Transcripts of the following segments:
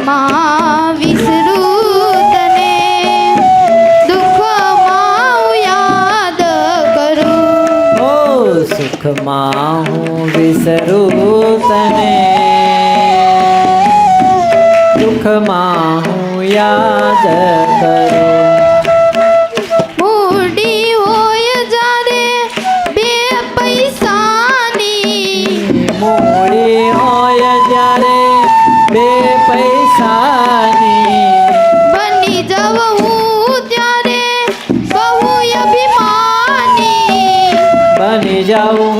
સુખમાં વિસરું તને દુઃખમાં હું યાદ કરું. ઓ સુખમાં હું વિસરું તને દુઃખમાં હું યાદ કરું. બે जाऊ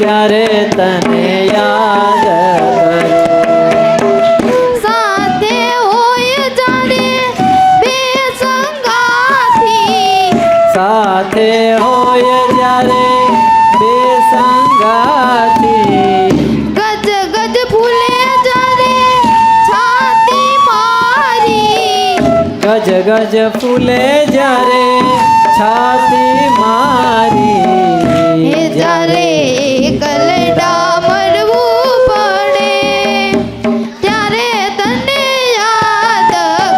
ત્યારે તને યાદ કરું સાથે હોય જ્યારે બે સંગાથી સાથે હોય જ્યારે બે સંગાથી ગજ ગજ ફૂલે જ્યારે છાતી મારી ગજ ગજ ફૂલે જ્યારે છાતી મારી એ જ્યારે કલડા મરવું પડે. ત્યારે તને યાદ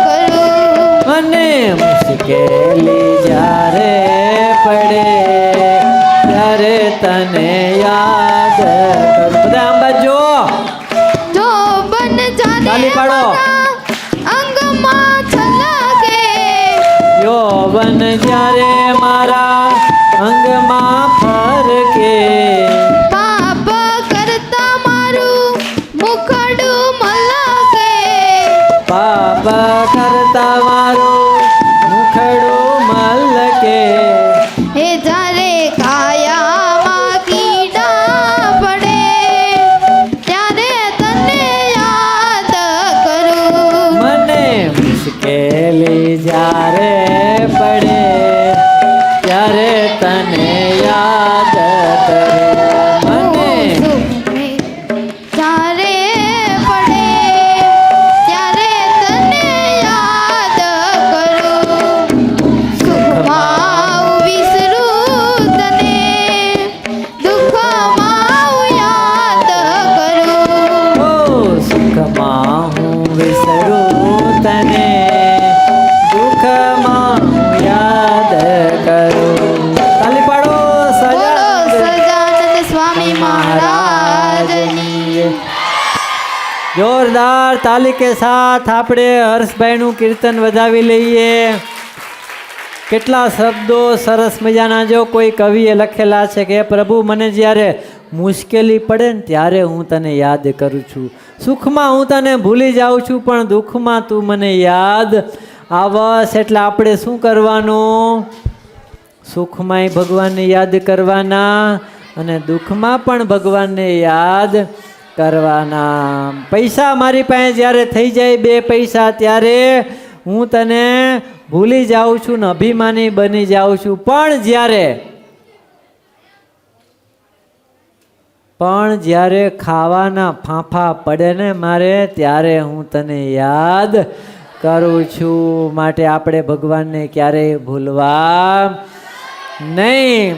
કરું. અને મુશ્કેલી જ્યારે પડે ત્યારે તને યાદ કરું. બધા આમ બાજુ જો બન તાલી પાડો. અંગમાં છલકે યૌવન જ્યારે મારા અંગમાં કરતા મારું મુખડું મલકે. હે જ્યારે કાયામાં કીડા પડે ત્યારે તને યાદ કરું. મને મુશ્કેલી મહારાજની. જોરદાર તાલી કે સાથ આપણે હર્ષભાઈનું કીર્તન વધાવી લઈએ. કેટલા શબ્દો સરસ મજાના જો કોઈ કવિએ લખેલા છે કે પ્રભુ, મને જ્યારે મુશ્કેલી પડે ને ત્યારે હું તને યાદ કરું છું. સુખમાં હું તને ભૂલી જાઉં છું, પણ દુઃખમાં તું મને યાદ આવસ એટલે આપણે શું કરવાનું? સુખમાંય ભગવાનને યાદ કરવાના. અને દુઃખમાં પણ ભગવાનને યાદ કરવાના. પૈસા મારી પાસે જ્યારે થઈ જાય બે પૈસા, ત્યારે હું તને ભૂલી જાઉં છું ને અભિમાની બની જાઉં છું. પણ જ્યારે પણ જ્યારે ખાવાના ફાંફા પડે ને મારે, ત્યારે હું તને યાદ કરું છું. માટે આપણે ભગવાનને ક્યારેય ભૂલવા નહીં.